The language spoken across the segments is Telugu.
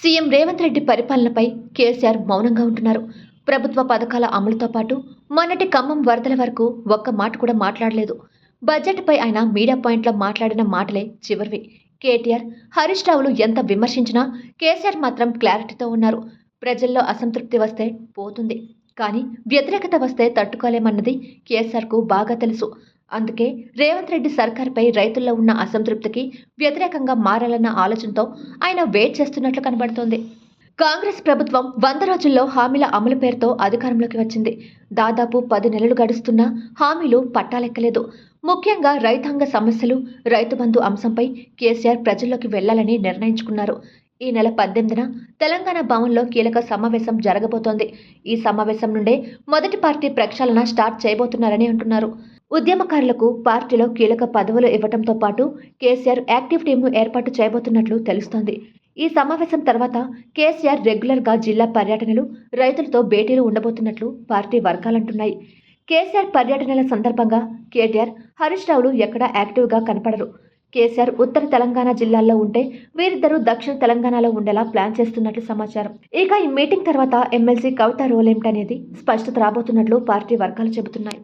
సీఎం రేవంత్ రెడ్డి పరిపాలనపై కేసీఆర్ మౌనంగా ఉంటున్నారు. ప్రభుత్వ పథకాల అమలుతో పాటు మొన్నటి ఖమ్మం వరదల వరకు ఒక్క మాట కూడా మాట్లాడలేదు. బడ్జెట్పై ఆయన మీడియా పాయింట్లో మాట్లాడిన మాటలే చివరివి. కేటీఆర్ హరీష్ రావులు ఎంత విమర్శించినా కేసీఆర్ మాత్రం క్లారిటీతో ఉన్నారు. ప్రజల్లో అసంతృప్తి వస్తే పోతుంది. కానీ వ్యతిరేకత వస్తే తట్టుకోలేమన్నది కేసీఆర్కు బాగా తెలుసు. అందుకే రేవంత్ రెడ్డి సర్కార్పై రైతుల్లో ఉన్న అసంతృప్తికి వ్యతిరేకంగా మారాలన్న ఆలోచనతో ఆయన వెయిట్ చేస్తున్నట్లు కనబడుతోంది. కాంగ్రెస్ ప్రభుత్వం వంద రోజుల్లో హామీల అమలు పేరుతో అధికారంలోకి వచ్చింది. దాదాపు పది నెలలు గడుస్తున్నా హామీలు పట్టాలెక్కలేదు. ముఖ్యంగా రైతాంగ సమస్యలు రైతు బంధు అంశంపై కేసీఆర్ ప్రజల్లోకి వెళ్ళాలని నిర్ణయించుకున్నారు. ఈ నెల పద్దెనిమిదిన తెలంగాణ భవన్లో కీలక సమావేశం జరగబోతోంది. ఈ సమావేశం నుండే మొదటి పార్టీ ప్రక్షాళన స్టార్ట్ చేయబోతున్నారని అంటున్నారు. ఉద్యమకారులకు పార్టీలో కీలక పదవులు ఇవ్వడంతో పాటు కేసీఆర్ యాక్టివ్ టీంను ఏర్పాటు చేయబోతున్నట్లు తెలుస్తోంది. ఈ సమావేశం తర్వాత కేసీఆర్ రెగ్యులర్గా జిల్లా పర్యటనలు రైతులతో భేటీలు ఉండబోతున్నట్లు పార్టీ వర్గాలంటున్నాయి. కేసీఆర్ పర్యటనల సందర్భంగా కేటీఆర్ హరీష్ రావులు ఎక్కడా యాక్టివ్గా కనపడరు. కేసీఆర్ ఉత్తర తెలంగాణ జిల్లాల్లో ఉంటే వీరిద్దరూ దక్షిణ తెలంగాణలో ఉండేలా ప్లాన్ చేస్తున్నట్లు సమాచారం. ఇక ఈ మీటింగ్ తర్వాత ఎమ్మెల్సీ కవిత రోల్ ఏమిటనేది స్పష్టత రాబోతున్నట్లు పార్టీ వర్గాలు చెబుతున్నాయి.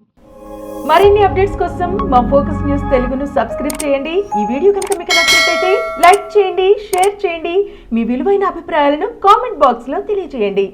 మరిన్ని అప్డేట్స్ కోసం మా ఫోకస్ న్యూస్ తెలుగును సబ్స్క్రైబ్ చేయండి. ఈ వీడియో కనుక మీకు నచ్చినట్లయితే లైక్ చేయండి షేర్ చేయండి. మీ విలువైన అభిప్రాయాలను కామెంట్ బాక్స్లో తెలియజేయండి.